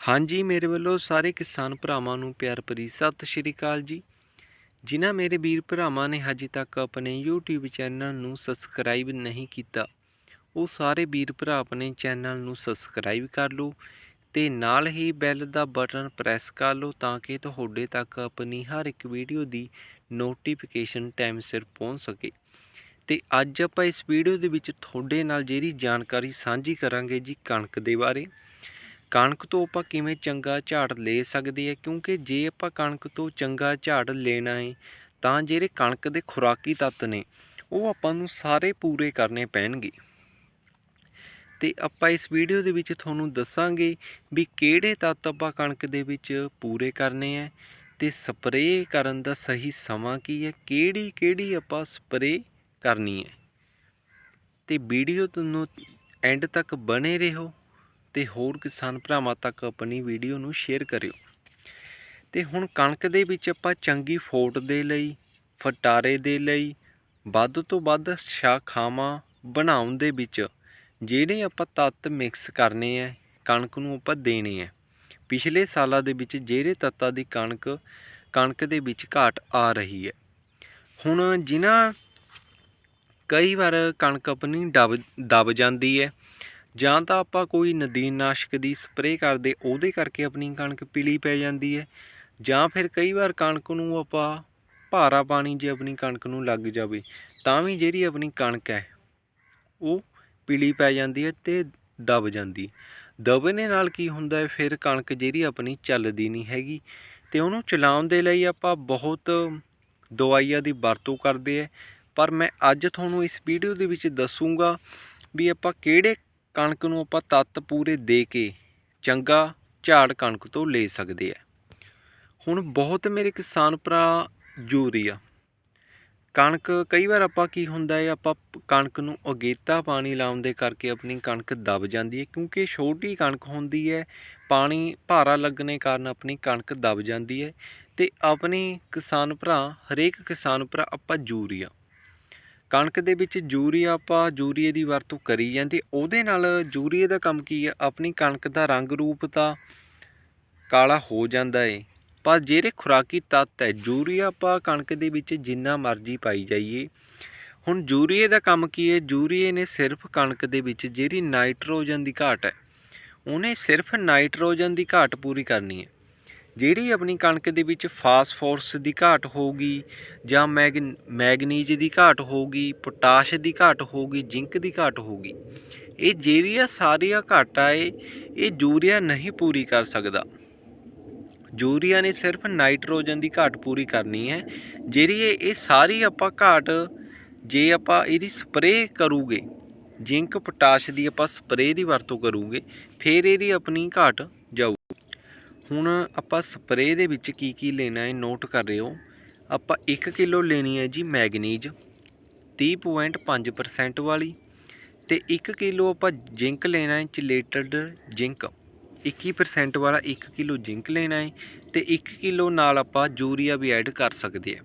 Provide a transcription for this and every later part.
ਹਾਂਜੀ, ਮੇਰੇ ਵੱਲੋਂ ਸਾਰੇ ਕਿਸਾਨ ਭਰਾਵਾਂ ਨੂੰ ਪਿਆਰ ਭਰੀ ਸਤਿ ਸ਼੍ਰੀ ਅਕਾਲ ਜੀ। ਜਿਨ੍ਹਾਂ ਮੇਰੇ ਵੀਰ ਭਰਾਵਾਂ ਨੇ ਹਜੇ ਤੱਕ ਆਪਣੇ YouTube ਚੈਨਲ ਨੂੰ ਸਬਸਕ੍ਰਾਈਬ ਨਹੀਂ ਕੀਤਾ, ਉਹ ਸਾਰੇ ਵੀਰ ਭਰਾ ਆਪਣੇ ਚੈਨਲ ਨੂੰ ਸਬਸਕ੍ਰਾਈਬ ਕਰ ਲਓ ਤੇ ਨਾਲ ਹੀ ਬੈਲ ਦਾ ਬਟਨ ਪ੍ਰੈਸ ਕਰ ਲਓ ਤਾਂ ਕਿ ਤੁਹਾਡੇ ਤੱਕ ਆਪਣੀ ਹਰ ਇੱਕ ਵੀਡੀਓ ਦੀ ਨੋਟੀਫਿਕੇਸ਼ਨ ਟਾਈਮ ਸਿਰ ਪਹੁੰਚ ਸਕੇ। ਤੇ ਅੱਜ ਆਪਾਂ ਇਸ ਵੀਡੀਓ ਦੇ ਵਿੱਚ ਤੁਹਾਡੇ ਨਾਲ ਜਿਹੜੀ ਜਾਣਕਾਰੀ ਸਾਂਝੀ ਕਰਾਂਗੇ ਜੀ ਕਣਕ ਦੇ ਬਾਰੇ। ਕਣਕ ਤੋਂ ਆਪਾਂ ਕਿਵੇਂ ਚੰਗਾ ਝਾੜ ਲੈ ਸਕਦੇ ਆ? ਕਿਉਂਕਿ ਜੇ ਆਪਾਂ ਕਣਕ ਤੋਂ ਚੰਗਾ ਝਾੜ ਲੈਣਾ ਹੈ ਤਾਂ ਜਿਹੜੇ ਕਣਕ ਦੇ ਖੁਰਾਕੀ ਤੱਤ ਨੇ, ਉਹ ਆਪਾਂ ਨੂੰ ਸਾਰੇ ਪੂਰੇ ਕਰਨੇ ਪੈਣਗੇ। ਤੇ ਆਪਾਂ ਇਸ ਵੀਡੀਓ ਦੇ ਵਿੱਚ ਤੁਹਾਨੂੰ ਦੱਸਾਂਗੇ ਵੀ ਕਿਹੜੇ ਤੱਤ ਆਪਾਂ ਕਣਕ ਦੇ ਵਿੱਚ ਪੂਰੇ ਕਰਨੇ ਆ ਤੇ ਸਪਰੇਅ ਕਰਨ ਦਾ ਸਹੀ ਸਮਾਂ ਕੀ ਹੈ ਕਿਹੜੀ ਕਿਹੜੀ ਆਪਾਂ ਸਪਰੇਅ ਕਰਨੀ ਹੈ ਤੇ ਵੀਡੀਓ ਤੁਹਾਨੂੰ ਐਂਡ ਤੱਕ ਬਣੇ ਰਹੋ। ਤੇ ਹੋਰ ਕਿਸਾਨ ਭਰਾਵਾਂ ਤੱਕ ਆਪਣੀ ਵੀਡੀਓ ਨੂੰ ਸ਼ੇਅਰ ਕਰਿਓ। ਤੇ ਹੁਣ ਕਣਕ ਦੇ ਵਿੱਚ ਆਪਾਂ ਚੰਗੀ ਫੋਟ ਦੇ ਲਈ, ਫਟਾਰੇ ਦੇ ਲਈ, ਵੱਧ ਤੋਂ ਵੱਧ ਸ਼ਾਖਾਵਾਂ ਬਣਾਉਣ ਦੇ ਵਿੱਚ ਜਿਹੜੇ ਆਪਾਂ ਤੱਤ ਮਿਕਸ ਕਰਨੇ ਆ ਕਣਕ ਨੂੰ ਆਪਾਂ ਦੇਣੇ ਆ ਪਿਛਲੇ ਸਾਲਾਂ ਦੇ ਵਿੱਚ ਜਿਹੜੇ ਤੱਤਾਂ ਦੀ ਕਣਕ ਕਣਕ ਦੇ ਵਿੱਚ ਘਾਟ ਆ ਰਹੀ ਹੈ ਹੁਣ ਜਿਨ੍ਹਾਂ ਕਈ ਵਾਰ ਕਣਕ ਆਪਣੀ ਦਬ ਦਬ ਜਾਂਦੀ ਹੈ ਜਾਂ ਤਾਂ ਆਪਾਂ ਕੋਈ ਨਦੀਨਨਾਸ਼ਕ ਦੀ ਸਪਰੇਅ ਕਰਦੇ, ਉਹਦੇ ਕਰਕੇ ਆਪਣੀ ਕਣਕ ਪੀਲੀ ਪੈ ਜਾਂਦੀ ਹੈ। ਜਾਂ ਫਿਰ ਕਈ ਵਾਰ ਕਣਕ ਨੂੰ ਆਪਾਂ ਭਾਰਾ ਪਾਣੀ ਜੇ ਆਪਣੀ ਕਣਕ ਨੂੰ ਲੱਗ ਜਾਵੇ, ਤਾਂ ਵੀ ਜਿਹੜੀ ਆਪਣੀ ਕਣਕ ਹੈ, ਉਹ ਪੀਲੀ ਪੈ ਜਾਂਦੀ ਹੈ ਤੇ ਦਬ ਜਾਂਦੀ ਦਬਨੇ ਨਾਲ ਕੀ ਹੁੰਦਾ ਹੈ, ਫਿਰ ਕਣਕ ਜਿਹੜੀ ਆਪਣੀ ਚੱਲਦੀ ਨਹੀਂ ਹੈਗੀ ਤੇ ਉਹਨੂੰ ਚਲਾਉਣ ਦੇ ਲਈ ਆਪਾਂ ਬਹੁਤ ਦਵਾਈਆਂ ਦੀ ਵਰਤੋਂ ਕਰਦੇ ਆ ਪਰ ਮੈਂ ਅੱਜ ਤੁਹਾਨੂੰ ਇਸ ਵੀਡੀਓ ਦੇ ਵਿੱਚ ਦੱਸੂਗਾ ਵੀ ਆਪਾਂ ਕਿਹੜੇ ਕਣਕ ਨੂੰ ਆਪਾਂ ਤੱਤ ਪੂਰੇ ਦੇ ਕੇ ਚੰਗਾ ਝਾੜ ਕਣਕ ਤੋਂ ਲੈ ਸਕਦੇ ਆ। ਹੁਣ ਬਹੁਤ ਮੇਰੇ ਕਿਸਾਨ ਭਰਾ ਯੂਰੀਆ ਕਣਕ ਕਈ ਵਾਰ ਆਪਾਂ ਕੀ ਹੁੰਦਾ ਹੈ, ਆਪਾਂ ਕਣਕ ਨੂੰ ਅਗੇਤਾ ਪਾਣੀ ਲਾਉਣ ਦੇ ਕਰਕੇ ਆਪਣੀ ਕਣਕ ਦਬ ਜਾਂਦੀ ਹੈ, ਕਿਉਂਕਿ ਛੋਟੀ ਕਣਕ ਹੁੰਦੀ ਹੈ, ਪਾਣੀ ਭਾਰਾ ਲੱਗਣੇ ਕਾਰਨ ਆਪਣੀ ਕਣਕ ਦਬ ਜਾਂਦੀ ਹੈ ਤੇ ਆਪਣੀ ਕਿਸਾਨ ਭਰਾ, ਹਰੇਕ ਕਿਸਾਨ ਭਰਾ ਆਪਾਂ ਯੂਰੀਆ ਕਣਕ ਦੇ ਵਿੱਚ ਯੂਰੀਆ ਆਪਾਂ ਯੂਰੀਏ ਦੀ ਵਰਤੋਂ ਕਰੀ ਜਾਂਦੀ, ਉਹਦੇ ਨਾਲ ਯੂਰੀਏ ਦਾ ਕੰਮ ਕੀ ਹੈ ਆਪਣੀ ਕਣਕ ਦਾ ਰੰਗ ਰੂਪ ਤਾਂ ਕਾਲਾ ਹੋ ਜਾਂਦਾ ਏ। ਪਰ ਜਿਹੜੇ ਖੁਰਾਕੀ ਤੱਤ ਹੈ ਯੂਰੀਆ ਆਪਾਂ ਕਣਕ ਦੇ ਵਿੱਚ ਜਿੰਨਾ ਮਰਜ਼ੀ ਪਾਈ ਜਾਈਏ। ਹੁਣ ਯੂਰੀਏ ਦਾ ਕੰਮ ਕੀ ਹੈ? ਯੂਰੀਏ ਨੇ ਸਿਰਫ ਕਣਕ ਦੇ ਵਿੱਚ ਜਿਹੜੀ ਨਾਈਟ੍ਰੋਜਨ ਦੀ ਘਾਟ ਹੈ, ਉਹਨੇ ਸਿਰਫ ਨਾਈਟ੍ਰੋਜਨ ਦੀ ਘਾਟ ਪੂਰੀ ਕਰਨੀ ਹੈ। ਜਿਹੜੀ ਆਪਣੀ ਕਣਕ ਦੇ ਵਿੱਚ ਫਾਸਫੋਰਸ ਦੀ ਘਾਟ ਹੋਊਗੀ ਜਾਂ ਮੈਗ, ਮੈਗਨੀਜ ਦੀ ਘਾਟ ਹੋਊਗੀ, ਪੋਟਾਸ਼ ਦੀ ਘਾਟ ਹੋਊਗੀ, ਜ਼ਿੰਕ ਦੀ ਘਾਟ ਹੋਊਗੀ, ਇਹ ਜਿਹੜੀਆਂ ਸਾਰੀਆਂ ਘਾਟਾਂ ਏ, ਇਹ ਯੂਰੀਆ ਨਹੀਂ ਪੂਰੀ ਕਰ ਸਕਦਾ। ਯੂਰੀਆ ਨੇ ਸਿਰਫ ਨਾਈਟ੍ਰੋਜਨ ਦੀ ਘਾਟ ਪੂਰੀ ਕਰਨੀ ਹੈ, ਜਿਹੜੀ ਇਹ ਇਹ ਸਾਰੀ ਆਪਾਂ ਘਾਟ, ਜੇ ਆਪਾਂ ਇਹਦੀ ਸਪਰੇਅ ਕਰੂਗੇ, ਜ਼ਿੰਕ, ਪੋਟਾਸ਼ ਦੀ ਆਪਾਂ ਸਪਰੇਅ ਦੀ ਵਰਤੋਂ ਕਰੂਗੇ, ਫਿਰ ਇਹਦੀ ਆਪਣੀ ਘਾਟ ਹੁਣ ਆਪਾਂ ਸਪਰੇਅ ਦੇ ਵਿੱਚ ਕੀ ਕੀ ਲੈਣਾ ਹੈ ਨੋਟ ਕਰ ਰਹੇ ਹੋ। ਆਪਾਂ 1 ਕਿਲੋ ਲੈਣੀ ਹੈ ਜੀ ਮੈਗਨੀਜ 30.5% ਵਾਲੀ ਤੇ 1 ਕਿਲੋ ਆਪਾਂ ਜ਼ਿੰਕ ਲੈਣਾ ਹੈ ਚਲੇਟਡ ਜ਼ਿੰਕ। 21% ਵਾਲਾ 1 ਕਿਲੋ ਜ਼ਿੰਕ ਲੈਣਾ ਹੈ ਤੇ 1 ਕਿਲੋ ਨਾਲ ਆਪਾਂ ਯੂਰੀਆ ਵੀ ਐਡ ਕਰ ਸਕਦੇ ਆ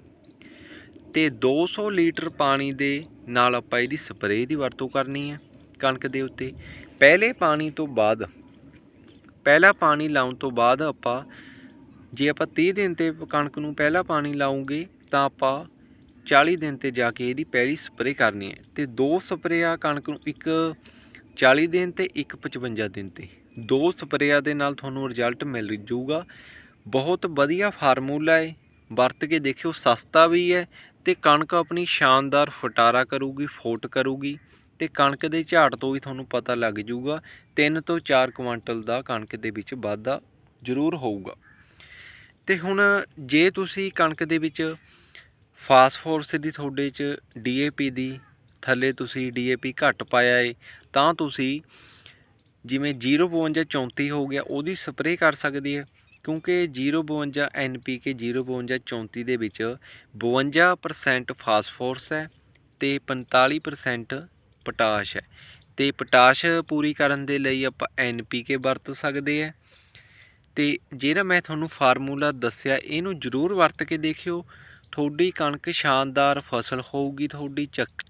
ਤੇ 200 ਲੀਟਰ ਪਾਣੀ ਦੇ ਨਾਲ ਆਪਾਂ ਇਹਦੀ ਸਪਰੇਅ ਦੀ ਵਰਤੋਂ ਕਰਨੀ ਹੈ ਕਣਕ ਦੇ ਉੱਤੇ। ਪਹਿਲੇ ਪਾਣੀ ਤੋਂ ਬਾਅਦ ਪਹਿਲਾ ਪਾਣੀ ਲਾਉਣ ਤੋਂ ਬਾਅਦ ਆਪਾਂ, ਜੇ ਆਪਾਂ 30 ਦਿਨ ਤੇ ਕਣਕ ਨੂੰ ਪਹਿਲਾ ਪਾਣੀ ਲਾਉਂਗੇ, ਤਾਂ ਆਪਾਂ 40 ਦਿਨ ਤੇ ਜਾ ਕੇ ਇਹਦੀ ਪਹਿਲੀ ਸਪਰੇਅ ਕਰਨੀ ਹੈ। ਤੇ ਦੋ ਸਪਰੇਆ ਕਣਕ ਨੂੰ, ਇੱਕ 40 ਦਿਨ ਤੇ, ਇੱਕ 55 ਦਿਨ ਤੇ। ਦੋ ਸਪਰੇਆ ਦੇ ਨਾਲ ਤੁਹਾਨੂੰ ਰਿਜ਼ਲਟ ਮਿਲ ਜੂਗਾ ਬਹੁਤ ਵਧੀਆ ਫਾਰਮੂਲਾ ਹੈ। ਵਰਤ ਕੇ ਦੇਖਿਓ, ਸਸਤਾ ਵੀ ਹੈ ਤੇ ਕਣਕ ਆਪਣੀ ਸ਼ਾਨਦਾਰ ਫਟਾਰਾ ਕਰੂਗੀ, ਫੋਟ ਕਰੂਗੀ। ਤੇ ਕਣਕ ਦੇ ਝਾੜ ਤੋਂ ਵੀ ਤੁਹਾਨੂੰ ਪਤਾ ਲੱਗ ਜਾਊਗਾ 3 ਤੋਂ 4 ਕੁਆਂਟਲ ਦਾ ਕਣਕ ਦੇ ਵਿੱਚ ਵਾਧਾ ਜ਼ਰੂਰ ਹੋਊਗਾ। ਤੇ ਹੁਣ ਜੇ ਤੁਸੀਂ ਕਣਕ ਦੇ ਵਿੱਚ ਫਾਸਫੋਰਸ ਦੀ ਤੁਹਾਡੇ ਚ ਡੀਏਪੀ ਦੀ ਥੱਲੇ ਤੁਸੀਂ ਡੀਏਪੀ ਘੱਟ ਪਾਇਆ ਏ, ਤਾਂ ਤੁਸੀਂ ਜਿਵੇਂ 052 34 ਹੋ ਗਿਆ, ਉਹਦੀ ਸਪਰੇਅ ਕਰ ਸਕਦੀ ਹੈ ਕਿਉਂਕਿ 052 ਐਨਪੀਕੇ 052 34 ਦੇ ਵਿੱਚ 52% ਫਾਸਫੋਰਸ ਹੈ ਤੇ 45% ਪੋਟਾਸ਼ ਹੈ। ਤੇ ਪੋਟਾਸ਼ ਪੂਰੀ ਕਰਨ ਦੇ ਲਈ ਆਪਾਂ ਐਨਪੀਕੇ ਵਰਤ ਸਕਦੇ ਆ ਤੇ ਜਿਹੜਾ ਮੈਂ ਤੁਹਾਨੂੰ ਫਾਰਮੂਲਾ ਦੱਸਿਆ, ਇਹਨੂੰ ਜ਼ਰੂਰ ਵਰਤ ਕੇ ਦੇਖਿਓ। ਤੁਹਾਡੀ ਕਣਕ ਸ਼ਾਨਦਾਰ ਫਸਲ ਹੋਊਗੀ, ਤੁਹਾਡੀ ਚੱਕ,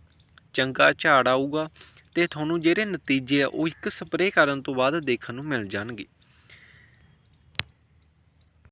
ਚੰਗਾ ਝਾੜ ਆਊਗਾ ਤੇ ਤੁਹਾਨੂੰ ਜਿਹੜੇ ਨਤੀਜੇ ਆ, ਉਹ ਇੱਕ ਸਪਰੇਅ ਕਰਨ ਤੋਂ ਬਾਅਦ ਦੇਖਣ ਨੂੰ ਮਿਲ ਜਾਣਗੇ।